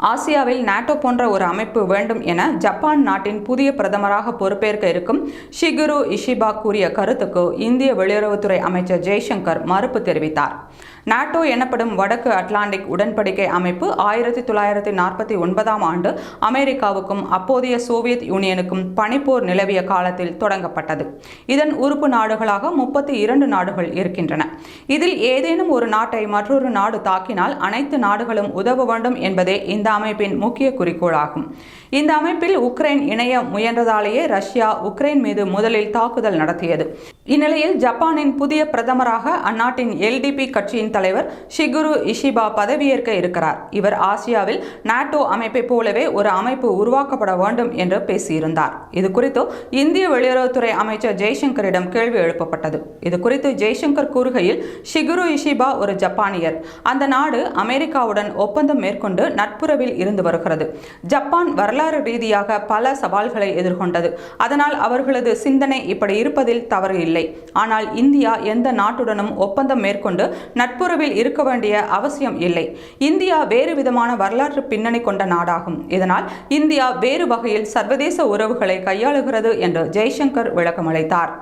ஆசியாவில் நாட்டோ போன்ற ஒரு அமைப்பு வேண்டும் என ஜப்பான் நாட்டின் புதிய பிரதமராக பொறுப்பேற்க இருக்கும் ஷிகுரு இஷிபா கூறிய கருத்துக்கு இந்திய வெளியுறவுத்துறை அமைச்சர் ஜெய்சங்கர் மறுப்பு தெரிவித்தார். நாட்டோ எனப்படும் வடக்கு அட்லாண்டிக் உடன்படிக்கை அமைப்பு ஆயிரத்தி தொள்ளாயிரத்தி நாற்பத்தி ஒன்பதாம் ஆண்டு அமெரிக்காவுக்கும் அப்போதைய சோவியத் யூனியனுக்கும் பனிப்போர் நிலவிய காலத்தில் தொடங்கப்பட்டது. இதன் உறுப்பு நாடுகளாக முப்பத்தி இரண்டு நாடுகள் இருக்கின்றன. இதில் ஏதேனும் ஒரு நாட்டை மற்றொரு நாடு தாக்கினால் அனைத்து நாடுகளும் உதவ வேண்டும் என்பதே இந்த இந்த அமைப்பின் முக்கிய குறிக்கோளாகும். இந்த அமைப்பில் உக்ரைன் இணைய முயன்றதாலேயே ரஷ்யா உக்ரைன் மீது முதலில் தாக்குதல் நடத்தியது. இந்நிலையில் ஜப்பானின் புதிய பிரதமராக அந்நாட்டின் எல்டிபி கட்சியின் தலைவர் ஷிகுரு இஷிபா பதவியேற்க இருக்கிறார். இவர் ஆசியாவில் நாட்டோ அமைப்பை போலவே ஒரு அமைப்பு உருவாக்கப்பட வேண்டும் என்று பேசியிருந்தார். இது குறித்து இந்திய வெளியுறவுத்துறை அமைச்சர் ஜெய்சங்கரிடம் கேள்வி எழுப்பப்பட்டது. இது குறித்து ஜெய்சங்கர் கூறுகையில் ஷிகுரு இஷிபா ஒரு ஜப்பானியர். அந்த நாடு அமெரிக்காவுடன் ஒப்பந்தம் மேற்கொண்டு நட்புறவில் இருந்து வருகிறது. ஜப்பான் வரலாறு ரீதியாக பல சவால்களை எதிர்கொண்டது. அதனால் அவர்களது சிந்தனை இப்படி இருப்பதில் தவறு இல்லை. ஆனால் இந்தியா எந்த நாட்டுடனும் ஒப்பந்தம் மேற்கொண்டு நட்புறவில் இருக்க வேண்டிய அவசியம் இல்லை. இந்தியா வேறு விதமான வரலாற்று பின்னணி கொண்ட நாடாகும். இதனால் இந்தியா வேறு வகையில் சர்வதேச உறவுகளை கையாளுகிறது என்று ஜெய்சங்கர் விளக்கமளித்தார்.